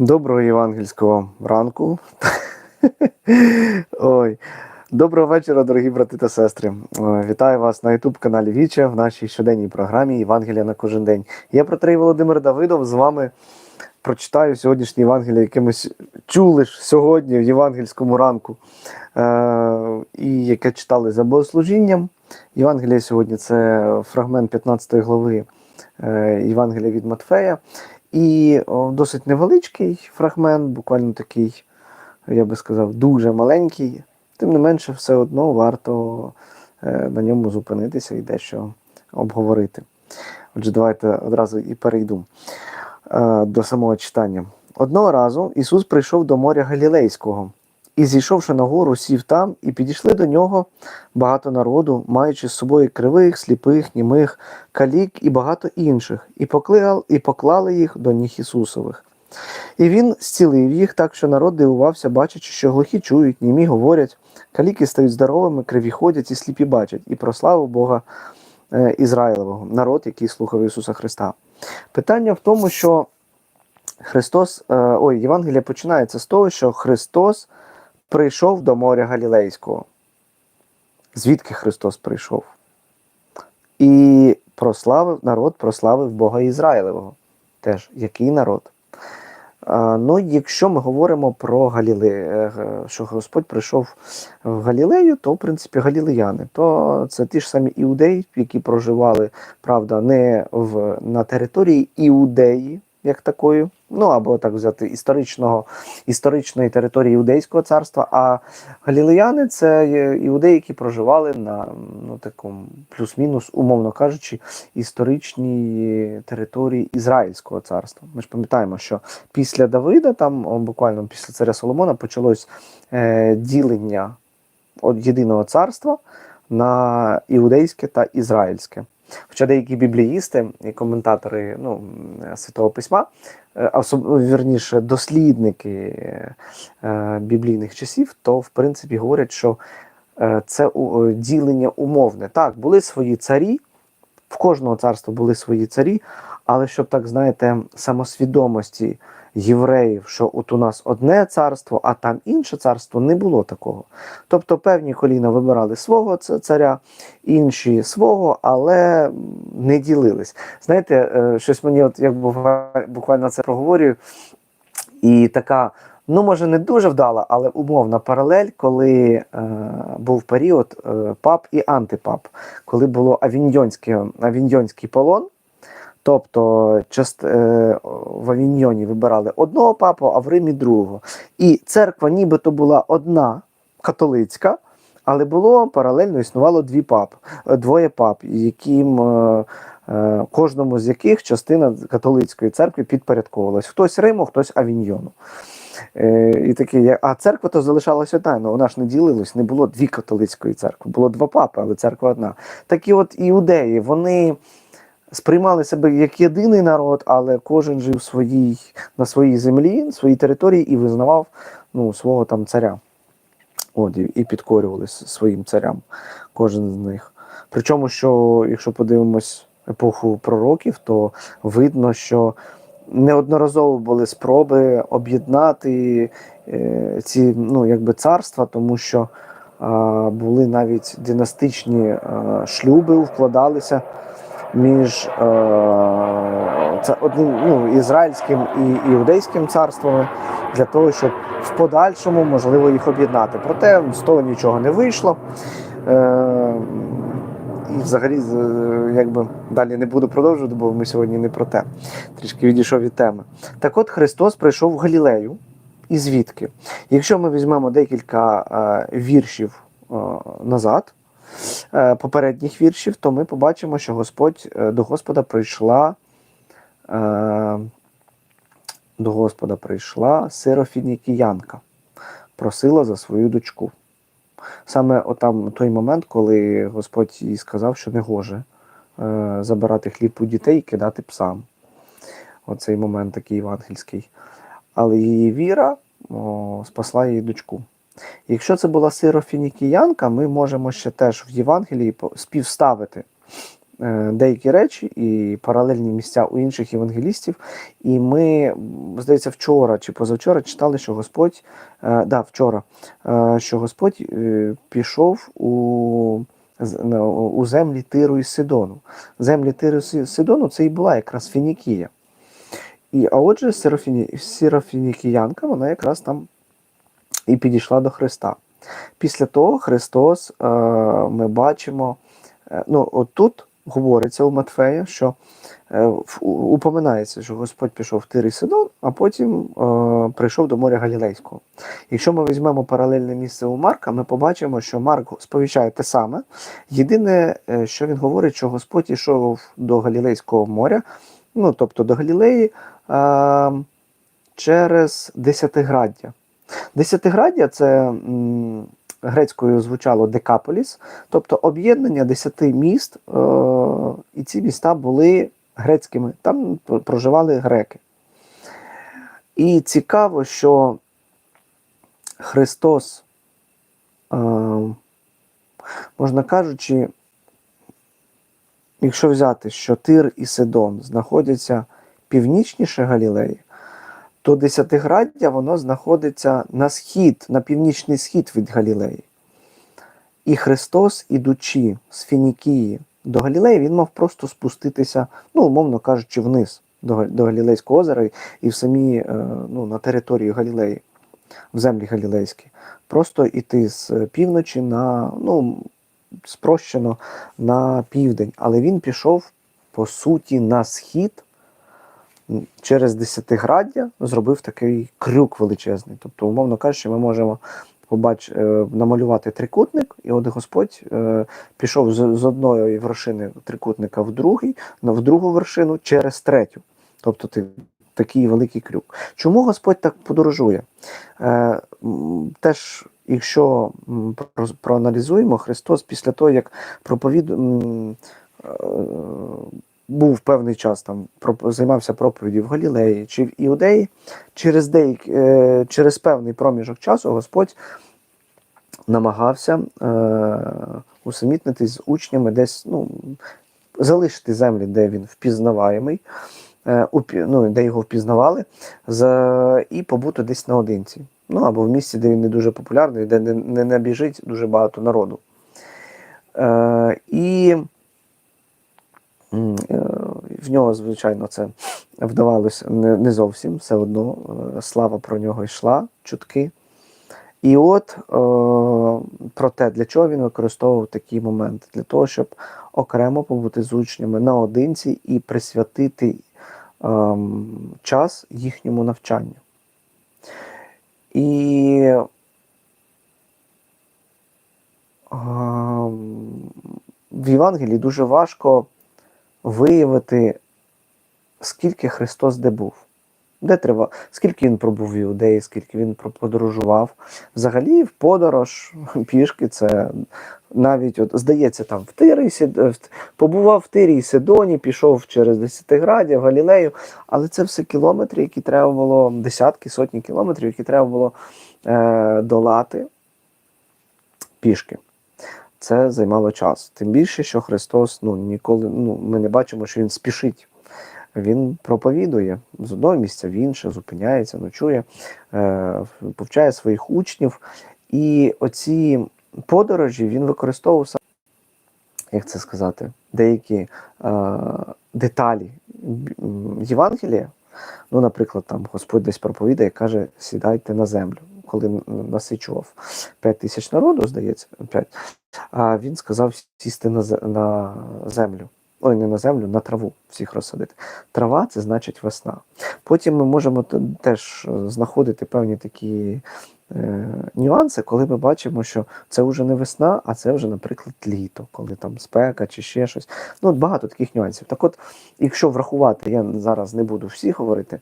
Доброго євангельського ранку. Ой. Доброго вечора, дорогі брати та сестри. Вітаю вас на youtube каналі Віче в нашій щоденній програмі Євангелія на кожен день. Я протрей Володимир Давидов з вами прочитаю сьогоднішнє Євангеліє, ми чули ж сьогодні в євангельському ранку, е, і яке читали за богослужінням. Євангеліє сьогодні це фрагмент 15 глави е, Євангелія від Матфея. І досить невеличкий фрагмент, буквально такий, я би сказав, дуже маленький. Тим не менше, все одно варто е, на ньому зупинитися і дещо обговорити. Отже, давайте одразу і перейду е, до самого читання. Одного разу Ісус прийшов до моря Галілейського і, зійшовши на гору, сів там, і підійшли до нього багато народу, маючи з собою кривих, сліпих, німих, калік і багато інших, і поклали, і поклали їх до ніг Ісусових. І він зцілив їх так, що народ дивувався, бачачи, що глухі чують, німі говорять, каліки стають здоровими, криві ходять і сліпі бачать, і прославив Бога е, Ізраїлевого, народ, який слухав Ісуса Христа. Питання в тому, що Христос, е, ой, Євангелія починається з того, що Христос прийшов до моря Галілейського. Звідки Христос прийшов? І прославив народ, прославив Бога Ізраїлевого. Теж який народ? Ну, якщо ми говоримо про Галілею, що Господь прийшов в Галілею, то в принципі галілеяни, то це ті ж самі іудеї, які проживали, правда, не в, на території Іудеї, як такої, ну або так взяти історичного, історичної території Іудейського царства. А галілеяни це іудеї, які проживали на ну, такому плюс-мінус, умовно кажучи, історичній території Ізраїльського царства. Ми ж пам'ятаємо, що після Давида, там буквально після царя Соломона, почалось е, ділення єдиного царства на іудейське та ізраїльське. Хоча деякі бібліїсти і коментатори ну, Святого Письма, е, особ- вірніше, дослідники е, біблійних часів, то в принципі говорять, що е, це ділення умовне. Так, були свої царі, в кожного царства були свої царі, але щоб так знаєте, самосвідомості євреїв, що от у нас одне царство, а там інше царство, не було такого. Тобто певні коліна вибирали свого царя, інші свого, але не ділились. Знаєте, е, щось мені, от як буквально це проговорюю, і така. Ну, може, не дуже вдала, але умовна паралель, коли е, був період е, пап і антипап, коли було авіньйонський полон. Тобто част, е, в Авіньйоні вибирали одного папу, а в Римі другого. І церква нібито була одна католицька, але було паралельно існувало дві пап, е, двоє пап, яким, е, е, кожному з яких частина католицької церкви підпорядковувалась. Хтось Риму, хтось Авіньйону. Е, і такі, а церква то залишалася одна, ну вона ж не ділилась, не було дві католицької церкви, було два папи, але церква одна. Такі от іудеї, вони сприймали себе як єдиний народ, але кожен жив своїй, на своїй землі, на своїй території і визнавав ну, свого там царя. От, і, підкорювалися своїм царям, кожен з них. Причому, що, якщо подивимось епоху пророків, то видно, що неодноразово були спроби об'єднати е, ці ну, якби царства, тому що е, були навіть династичні е, шлюби, вкладалися між це одним ну, ізраїльським і іудейським царствами для того, щоб в подальшому можливо їх об'єднати. Проте з того нічого не вийшло. Е, і взагалі, якби далі не буду продовжувати, бо ми сьогодні не про те. Трішки відійшов від теми. Так от Христос прийшов в Галілею. І звідки? Якщо ми візьмемо декілька е, віршів е, назад, попередніх віршів, то ми побачимо, що Господь е, до Господа прийшла. Е, до Господа прийшла сирофінікіянка, просила за свою дочку. Саме отам той момент, коли Господь їй сказав, що не гоже е, забирати хліб у дітей і кидати псам. Оцей момент такий євангельський. Але її віра о, спасла її дочку. Якщо це була сирофінікіянка, ми можемо ще теж в Євангелії співставити е, деякі речі і паралельні місця у інших євангелістів. І ми, здається, вчора чи позавчора читали, що Господь, е, да, вчора, е, що Господь пішов у, у землі Тиру і Сидону. Землі Тиру і Сидону це і була якраз Фінікія. І, а отже, Серафіні, Сірафінікіянка, вона якраз там і підійшла до Христа. Після того Христос, е, ми бачимо, е, ну, от тут говориться у Матфея, що е, упоминається, що Господь пішов в Тир Сидон, а потім е, прийшов до моря Галілейського. Якщо ми візьмемо паралельне місце у Марка, ми побачимо, що Марк сповіщає те саме. Єдине, е, що він говорить, що Господь йшов до Галілейського моря, ну тобто до Галілеї, е, через Десятиграддя. Десятиграддя це грецькою звучало Декаполіс, тобто об'єднання десяти міст, е, і ці міста були грецькими, там проживали греки. І цікаво, що Христос, е, можна кажучи, якщо взяти, що Тир і Сидон знаходяться північніше Галілеї, то Десятиграддя воно знаходиться на схід, на північний схід від Галілеї. І Христос, ідучи з Фінікії до Галілеї, він мав просто спуститися, ну, умовно кажучи, вниз до, Галілейського озера і- в самі, е, ну, на територію Галілеї, в землі Галілейські. Просто йти з півночі на, ну, спрощено на південь. Але він пішов, по суті, на схід через десятиграддя зробив такий крюк величезний. Тобто, умовно кажучи, ми можемо побач, е, намалювати трикутник, і от Господь е, пішов з, з одної вершини трикутника в другий, в другу вершину через третю. Тобто ти, такий великий крюк. Чому Господь так подорожує? Е, теж, якщо проаналізуємо, Христос після того, як проповід... е, був певний час там, займався проповіддю в Галілеї чи в Іудеї, через, деяк, е, через певний проміжок часу Господь намагався е, усамітнитись з учнями десь, ну, залишити землі, де він впізнаваємий, е, ну, де його впізнавали, з, і побути десь наодинці. Ну або в місці, де він не дуже популярний, де не, не набіжить дуже багато народу. Е, і в нього, звичайно, це вдавалося не, зовсім, все одно е, слава про нього йшла, чутки. І от е, про те, для чого він використовував такий момент? Для того, щоб окремо побути з учнями наодинці і присвятити ем, час їхньому навчанню. І ем, в Євангелії дуже важко виявити, скільки Христос де був. Де треба, скільки він пробув в Іудеї, скільки він подорожував. Взагалі, в подорож пішки це навіть, от, здається, там в Тирі, побував в Тирі Сидоні, пішов через Десятиграддя, в Галілею, але це все кілометри, які треба було, десятки, сотні кілометрів, які треба було е, долати пішки. Це займало час. Тим більше, що Христос ну, ніколи ну, ми не бачимо, що він спішить. Він проповідує з одного місця в інше, зупиняється, ночує, е, повчає своїх учнів. І оці подорожі він використовував сам, як це сказати, деякі е, деталі Євангелія. Ну, наприклад, там Господь десь проповідає і каже: сідайте на землю. Коли насичував 5 тисяч народу, здається, 5, а він сказав сісти на, на землю. Ой, не на землю, на траву всіх розсадити. Трава це значить весна. Потім ми можемо теж е, знаходити певні такі нюанси, коли ми бачимо, що це вже не весна, а це вже, наприклад, літо, коли там спека чи ще щось. Ну, багато таких нюансів. Так от, якщо врахувати, я зараз не буду всі говорити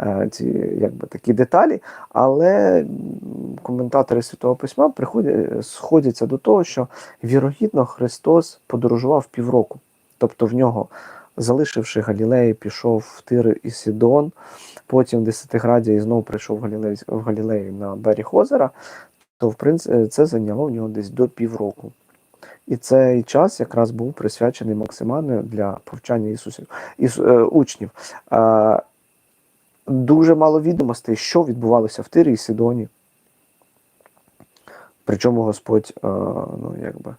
е, ці якби, такі деталі, але коментатори Святого Письма приходять, сходяться до того, що вірогідно Христос подорожував півроку. Тобто в нього, залишивши Галілею, пішов в Тир і Сідон, потім в Десятиграді і знову прийшов в Галілею, на берег озера, то в принципі це зайняло в нього десь до півроку. І цей час якраз був присвячений максимально для повчання Ісусів Ісу, е, учнів. Е, дуже мало відомостей, що відбувалося в Тирі і Сидоні. Причому Господь е, ну, якби,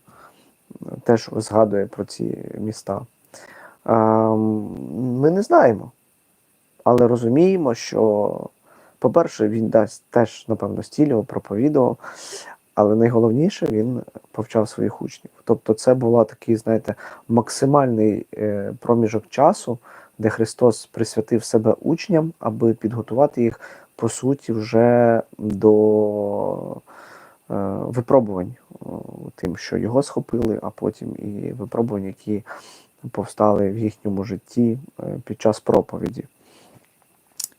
теж згадує про ці міста. Е, ми не знаємо, але розуміємо, що, по-перше, він дасть теж, напевно, стілював, проповідував, але найголовніше він повчав своїх учнів. Тобто, це був такий, знаєте, максимальний е, проміжок часу, де Христос присвятив себе учням, аби підготувати їх, по суті, вже до е, випробувань тим, що його схопили, а потім і випробувань, які повстали в їхньому житті е, під час проповіді.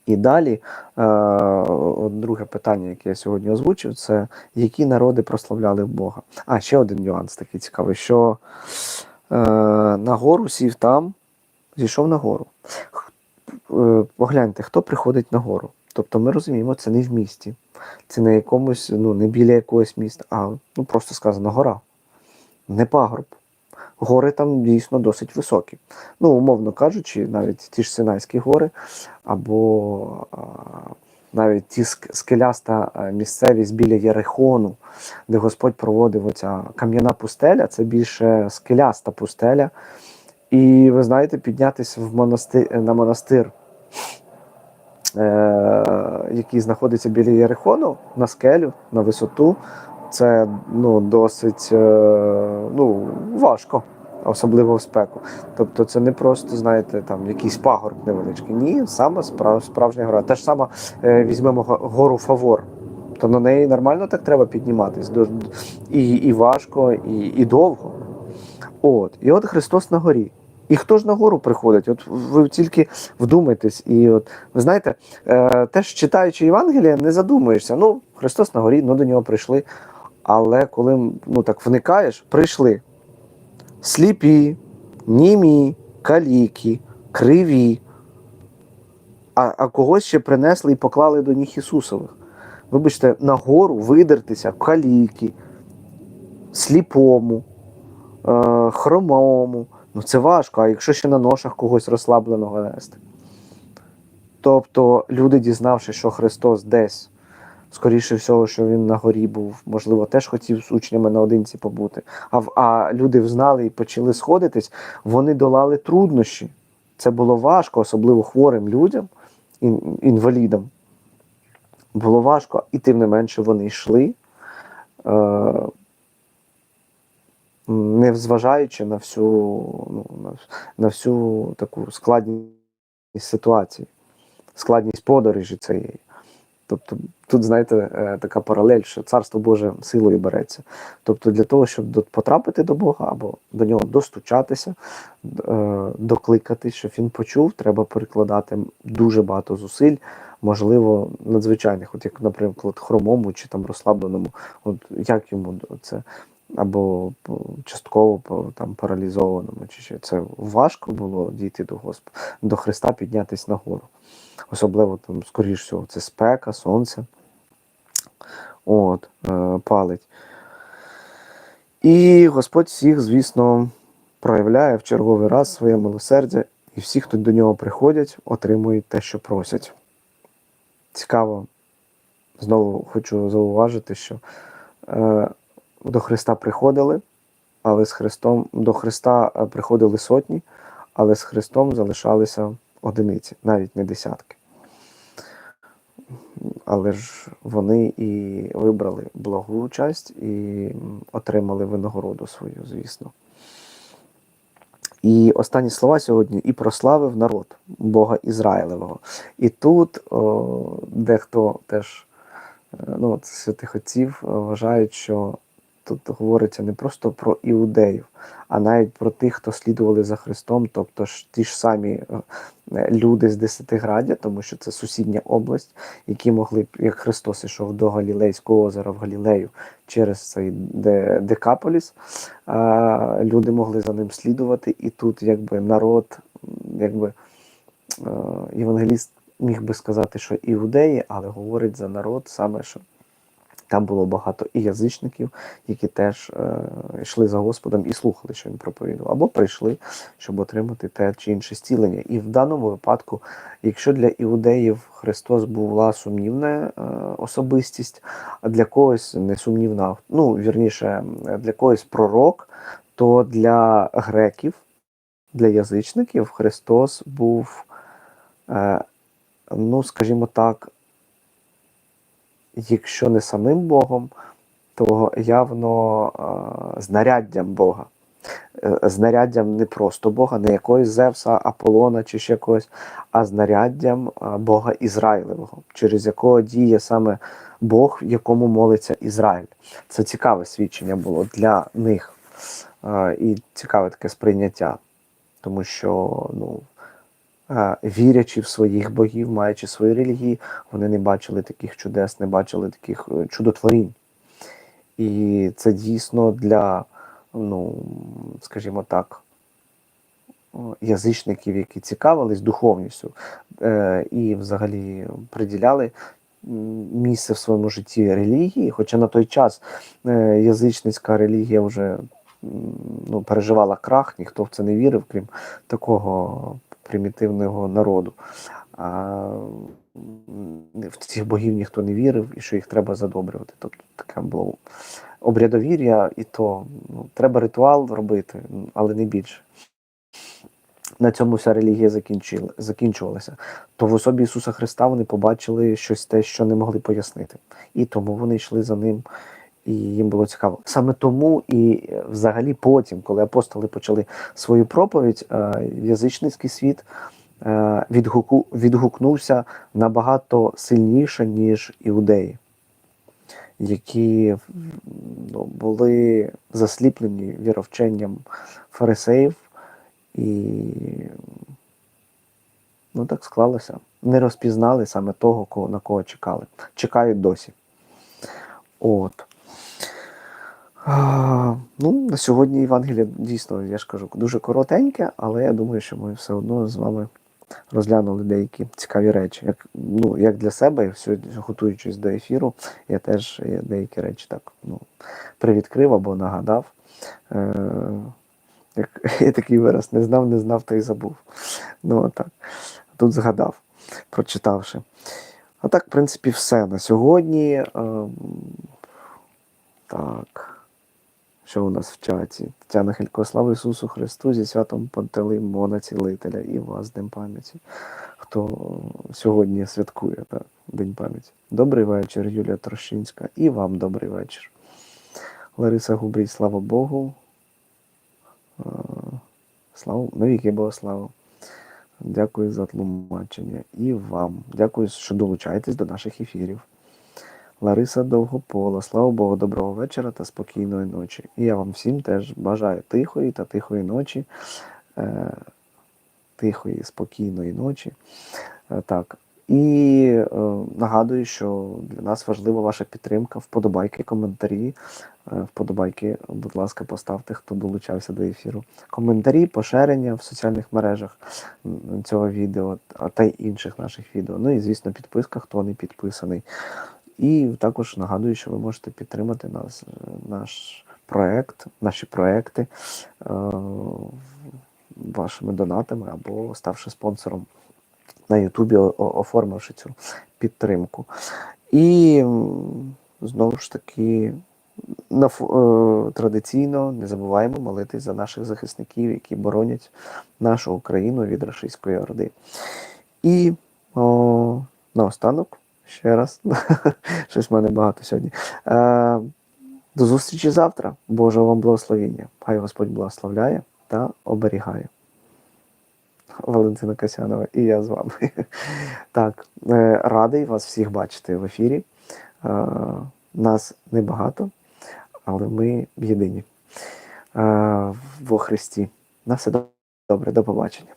І далі, е, друге питання, яке я сьогодні озвучив, це які народи прославляли Бога. А, ще один нюанс такий цікавий, що е, на гору сів там, зійшов на гору. Погляньте, хто приходить на гору. Тобто ми розуміємо, це не в місті, це не якомусь, ну, не біля якогось міста, а ну, просто сказано гора, не пагорб. Гори там дійсно досить високі. Ну, умовно кажучи, навіть ті ж Синайські гори, або а, навіть ті скеляста місцевість біля Єрихону, де Господь проводив оця кам'яна пустеля, це більше скеляста пустеля. І ви знаєте, піднятися в монастир, на монастир, е, який знаходиться біля Єрихону, на скелю, на висоту, це ну, досить е, ну, важко, особливо в спеку. Тобто це не просто, знаєте, там якийсь пагорб невеличкий. Ні, саме справ, справжня гора. Те ж саме е, візьмемо гору Фавор. То на неї нормально так треба підніматись. І, і важко, і, і довго. От. І от Христос на горі. І хто ж на гору приходить? От ви тільки вдумайтесь, і от ви знаєте, е, теж читаючи Євангелія, не задумуєшся. Ну, Христос на горі, ну до нього прийшли. Але коли ну, так вникаєш, прийшли сліпі, німі, каліки, криві, а, а когось ще принесли і поклали до ніг Ісусових. Вибачте, на гору видертися каліки, сліпому, е, хромому. Ну це важко, а якщо ще на ношах когось розслабленого нести. Тобто люди, дізнавшись, що Христос десь, скоріше всього, що він на горі був, можливо, теж хотів з учнями наодинці побути. А, а люди взнали і почали сходитись, вони долали труднощі. Це було важко, особливо хворим людям, ін- інвалідам. Було важко, і тим не менше вони йшли. Е, не зважаючи на всю, ну, на всю таку складність ситуації, складність подорожі цієї. Тобто тут, знаєте, е, така паралель, що царство Боже силою береться. Тобто, для того, щоб потрапити до Бога або до нього достучатися, е, докликати, щоб він почув, треба перекладати дуже багато зусиль, можливо, надзвичайних, от як, наприклад, хромому чи там розслабленому, от як йому це або частково там паралізованому, чи що це важко було дійти до Господа, до Христа, піднятися на гору. Особливо там, скоріш всього, це спека, сонце. От, е, палить. І Господь всіх, звісно, проявляє в черговий раз своє милосердя, і всі, хто до нього приходять, отримують те, що просять. Цікаво, знову хочу зауважити, що е, до Христа приходили, але з Христом до Христа е, приходили сотні, але з Христом залишалися одиниці, навіть не десятки. Але ж вони і вибрали благу часть і отримали винагороду свою, звісно. І останні слова сьогодні і прославив народ Бога Ізраїлевого. І тут о, дехто теж е, ну, от святих отців е, вважають, що тут говориться не просто про іудеїв, а навіть про тих, хто слідували за Христом, тобто ж ті ж самі е, люди з Десятиграддя, тому що це сусідня область, які могли б, як Христос ішов до Галілейського озера в Галілею через цей Декаполіс, люди могли за ним слідувати, і тут якби народ, якби е, євангеліст міг би сказати, що іудеї, але говорить за народ саме, що Там було багато і язичників, які теж е, йшли за Господом і слухали, що він проповідував, або прийшли, щоб отримати те чи інше зцілення. І в даному випадку, якщо для іудеїв Христос була сумнівна е, особистість, а для когось несумнівна, ну вірніше, для когось пророк, то для греків, для язичників Христос був, е, ну, скажімо так, якщо не самим Богом, то явно знаряддям Бога. Е, Знаряддям не просто Бога, не якогось Зевса, Аполлона чи ще когось, а знаряддям Бога Ізраїлевого, через якого діє саме Бог, в якому молиться Ізраїль. Це цікаве свідчення було для них. І цікаве таке сприйняття, тому що ну, вірячи в своїх богів, маючи свої релігії, вони не бачили таких чудес, не бачили таких е, чудотворінь. І це дійсно для, ну, скажімо так, язичників, які цікавились духовністю е, і взагалі приділяли місце в своєму житті релігії, хоча на той час е, язичницька релігія вже ну, переживала крах, ніхто в це не вірив, крім такого примітивного народу. А в цих богів ніхто не вірив і що їх треба задобрювати. Тобто таке було обрядовір'я, і то ну, треба ритуал робити, але не більше. На цьому вся релігія закінчувалася. То в особі Ісуса Христа вони побачили щось те, що не могли пояснити. І тому вони йшли за ним, і їм було цікаво. Саме тому і е, взагалі потім, коли апостоли почали свою проповідь, е, язичницький світ е, відгукнувся набагато сильніше, ніж іудеї, які ну, були засліплені віровченням фарисеїв. І ну так склалося. Не розпізнали саме того, на кого чекали. Чекають досі. От. А, ну, на сьогодні Євангеліє дійсно, я ж кажу, дуже коротеньке, але я думаю, що ми все одно з вами розглянули деякі цікаві речі. Як, ну, як для себе, сьогодні, готуючись до ефіру, я теж е, деякі речі так ну, привідкрив або нагадав. Е, як є такий вираз, не знав, не знав, та й забув. Ну, отак. Тут згадав, прочитавши. А так, в принципі, все на сьогодні. Ем, так. Що у нас в чаті? Тетяна Хелько, слава Ісусу Христу зі святом Пантелеймона Цілителя і вас День пам'яті. Хто сьогодні святкує так, День пам'яті. Добрий вечір, Юлія Трощинська, і вам добрий вечір. Лариса Губрій, слава Богу. Е, Слава, навіки Богослава. Дякую за тлумачення. І вам. Дякую, що долучаєтесь до наших ефірів. Лариса Довгопола, слава Богу, доброго вечора та спокійної ночі. І я вам всім теж бажаю тихої та тихої ночі, е, тихої, спокійної ночі. Е, так. І е, нагадую, що для нас важлива ваша підтримка, вподобайки, коментарі. Е, Вподобайки, будь ласка, поставте, хто долучався до ефіру. Коментарі, поширення в соціальних мережах цього відео, та інших наших відео. Ну і, звісно, підписка, хто не підписаний. І також нагадую, що ви можете підтримати нас, е, наш проект, наші проекти е, вашими донатами або ставши спонсором на Ютубі, оформивши цю підтримку. І знову ж таки. На е, традиційно не забуваємо молитись за наших захисників, які боронять нашу Україну від рашистської орди. І о, наостанок, ще раз, щось в мене багато сьогодні. Е, до зустрічі завтра. Божого вам благословіння. Хай Господь благословляє та оберігає. Валентина Касянова, і я з вами. Так, е, радий вас всіх бачити в ефірі. Е, Нас небагато, але ми єдині е, во Христі. На все добре, до побачення.